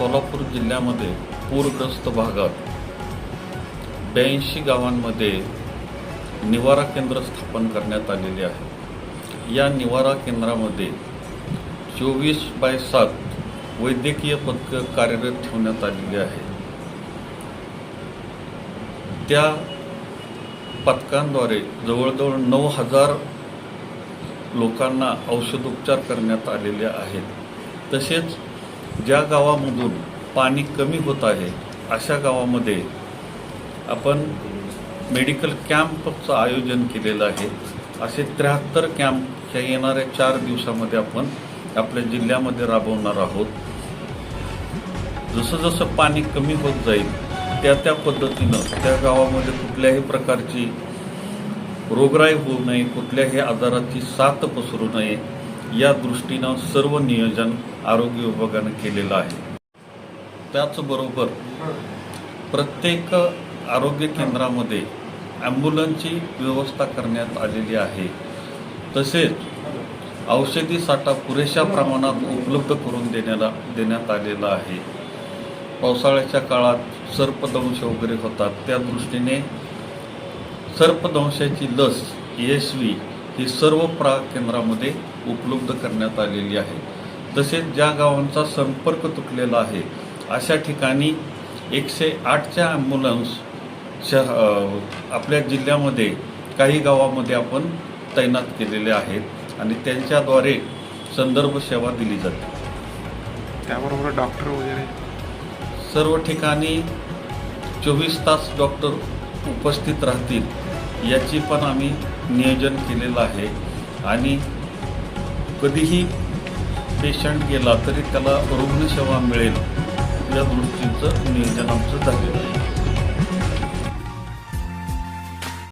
सोलापूर जिल्ह्यामध्ये पूरग्रस्त भागात ब्याऐंशी गावांमध्ये निवारा केंद्र स्थापन करण्यात आलेले आहे. या निवारा केंद्रामध्ये चोवीस बाय सात वैद्यकीय पथकं कार्यरत ठेवण्यात आलेली आहे. त्या पथकांद्वारे जवळजवळ नऊ हजार लोकांना औषधोपचार करण्यात आलेले आहेत. तसेच ज्या गावामधून पाणी कमी होत आहे अशा गावामध्ये आपण मेडिकल कॅम्पचं आयोजन केलेलं आहे. असे त्र्याहत्तर कॅम्प ह्या येणाऱ्या चार दिवसामध्ये आपण आपल्या जिल्ह्यामध्ये राबवणार आहोत. जसं जसं पाणी कमी होत जाईल त्या त्या पद्धतीनं त्या गावामध्ये कुठल्याही प्रकारची रोगराई होऊ नये कुठल्याही आजाराची साथ पसरू नये या दृष्टीनं सर्व नियोजन आरोग्य विभागानं केलेलं आहे. त्याचबरोबर प्रत्येक आरोग्य केंद्रामध्ये ॲम्ब्युलन्सची व्यवस्था करण्यात आलेली आहे. तसेच औषधी साठा पुरेशा प्रमाणात उपलब्ध करून देण्याला देण्यात आलेला आहे. पावसाळ्याच्या काळात सर्पदंश वगैरे होतात. त्या दृष्टीने सर्पदंशाची लस यशस्वी ही सर्व प्रा केंद्रामध्ये उपलब्ध करण्यात आलेली आहे. तसेच ज्या गावांचा संपर्क तुटलेला आहे अशा ठिकाणी एकशे आठच्या ॲम्ब्युलन्स शह आपल्या जिल्ह्यामध्ये काही गावामध्ये आपण तैनात केलेले आहेत आणि त्यांच्याद्वारे संदर्भ सेवा दिली जाते. त्याबरोबर डॉक्टर वगैरे? सर्व ठिकाणी चोवीस तास डॉक्टर उपस्थित राहतील. याची पण आम्ही नियोजन केलेलं आहे. आणि कधीही पेशंट गेला तरी त्याला रुग्णसेवा मिळेल या दृष्टीचं नियोजन आमचं झालेलं आहे.